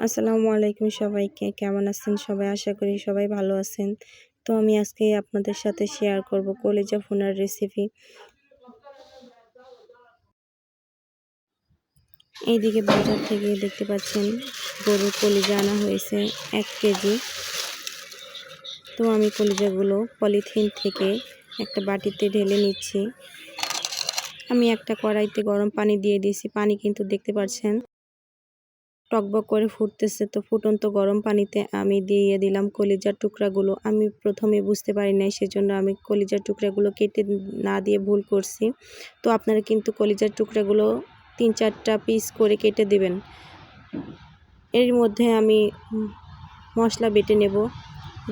আসসালামু আলাইকুম সবাইকে। কেমন আছেন সবাই? আশা করি সবাই ভালো আছেন। তো আমি আজকে আপনাদের সাথে শেয়ার করব কলিজা ফোনার রেসিপি এইদিকে বাজার থেকে দেখতে পাচ্ছেন গরুর কলিজা আনা হয়েছে এক কেজি। তো আমি কলিজাগুলো পলিথিন থেকে একটা বাটিতে ঢেলে নিচ্ছি। আমি একটা কড়াইতে গরম পানি দিয়ে দিয়েছি। পানি কিন্তু দেখতে পাচ্ছেন টকবক করে ফুটতেছে তো ফুটন্ত গরম পানিতে আমি দিয়ে দিলাম কলিজার টুকরাগুলো। আমি প্রথমে বুঝতে পারি নাই, সেজন্য আমি কলিজার টুকরাগুলো কেটে না দিয়ে ভুল করছি। তো আপনারা কিন্তু কলিজার টুকরাগুলো তিন চারটা পিস করে কেটে দেবেন। এর মধ্যে আমি মশলা বেটে নেব।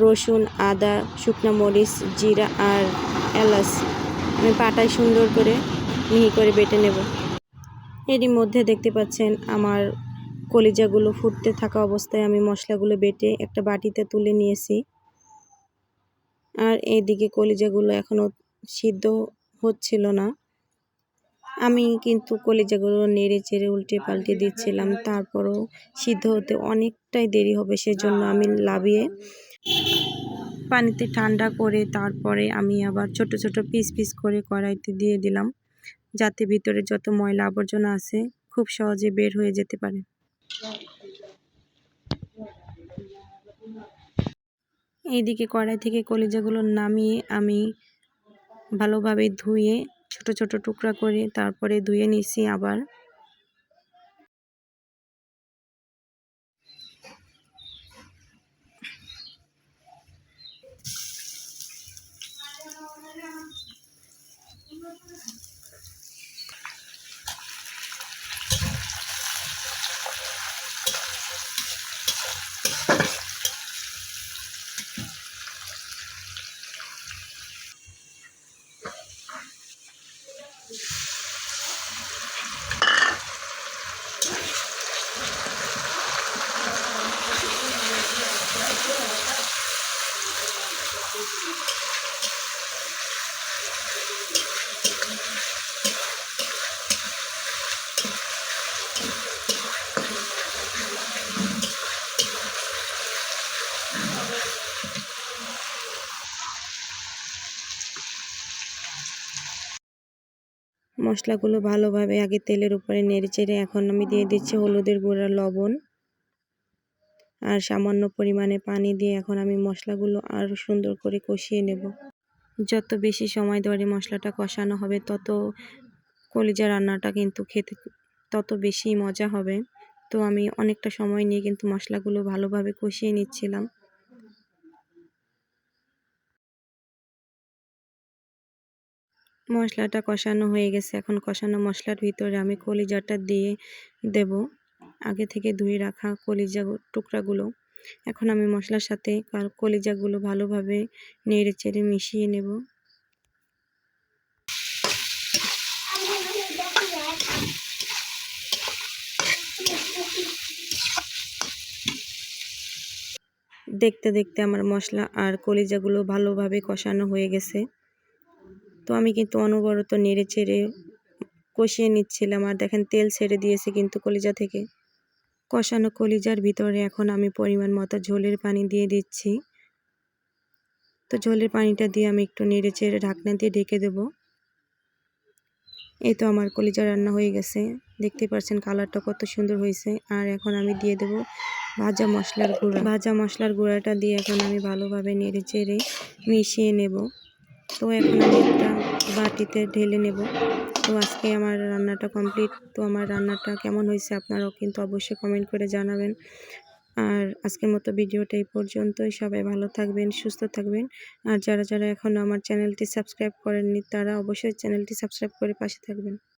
রসুন, আদা, শুকনো মরিচ, জিরা আর এলাচ। আমি পাটায় সুন্দর করে মিহি করে বেটে নেব। এরই মধ্যে দেখতে পাচ্ছেন আমার কলিজাগুলো ফুটতে থাকা অবস্থায় আমি মশলাগুলো বেটে একটা বাটিতে তুলে নিয়েছি। আর এইদিকে কলিজাগুলো এখনও সিদ্ধ হচ্ছিল না। আমি কিন্তু কলিজাগুলো নেড়ে চেড়ে উল্টে পাল্টে দিচ্ছিলাম, তারপরও সিদ্ধ হতে অনেকটাই দেরি হবে সেজন্য আমি লাভিয়ে পানিতে ঠান্ডা করে তারপরে আমি আবার ছোট ছোট পিস পিস করে কড়াইতে দিয়ে দিলাম, যাতে ভিতরে যত ময়লা আবর্জনা আছে খুব সহজে বের হয়ে যেতে পারে। এইদিকে কড়াই থেকে কলিজাগুলো নামিয়ে আমি ভালোভাবে ধুয়ে ছোট ছোট টুকরা করে তারপরে ধুয়ে নিছি আবার। মশলাগুলো ভালোভাবে আগে তেলের উপরে নেড়ে চেড়ে এখন আমি দিয়ে দিচ্ছি হলুদের গুঁড়া, লবণ আর সামান্য পরিমাণে পানি দিয়ে এখন আমি মশলাগুলো আরও সুন্দর করে কষিয়ে নেব। যত বেশি সময় ধরে মশলাটা কষানো হবে, তত কলিজা রান্নাটা কিন্তু খেতে তত বেশি মজা হবে। তো আমি অনেকটা সময় নিয়ে কিন্তু মশলাগুলো ভালোভাবে কষিয়ে নিচ্ছিলাম। মশলাটা কষানো হয়ে গেছে। এখন কষানো মশলার ভিতরে আমি কলিজাটা দিয়ে দেব। আগে থেকে ধুয়ে রাখা কলিজা টুকরাগুলো। এখন আমি মশলার সাথে কলিজাগুলো ভালোভাবে নেড়ে চেড়ে মিশিয়ে নেব। দেখতে দেখতে আমার মশলা আর কলিজাগুলো ভালোভাবে কষানো হয়ে গেছে। তো আমি কিন্তু অনবরত নেড়ে চেড়ে কষিয়ে নিচ্ছিলাম। আর দেখেন, তেল ছেড়ে দিয়েছে কিন্তু কলিজা থেকে। কষানো কলিজার ভিতরে এখন আমি পরিমাণ মতো ঝোলের পানি দিয়ে দিচ্ছি। তো ঝোলের পানিটা দিয়ে আমি একটু নেড়ে চেড়ে ঢাকনা দিয়ে ঢেকে দেব। এই তো আমার কলিজা রান্না হয়ে গেছে। দেখতে পাচ্ছেন কালারটা কত সুন্দর হয়েছে। আর এখন আমি দিয়ে দেব ভাজা মশলার গুঁড়া। ভাজা মশলার গুঁড়াটা দিয়ে এখন আমি ভালোভাবে নেড়ে চেড়ে মিশিয়ে নেব। তো এখন আমি একটা বাটিতে ঢেলে নেব। তো আজকে আমার রান্নাটা কমপ্লিট। তো আমার রান্নাটা কেমন হয়েছে আপনারাও কিন্তু অবশ্যই কমেন্ট করে জানাবেন। আর আজকের মতো ভিডিওটা এই পর্যন্তই। সবাই ভালো থাকবেন, সুস্থ থাকবেন। আর যারা যারা এখনও আমার চ্যানেলটি সাবস্ক্রাইব করেননি, তারা অবশ্যই চ্যানেলটি সাবস্ক্রাইব করে পাশে থাকবেন।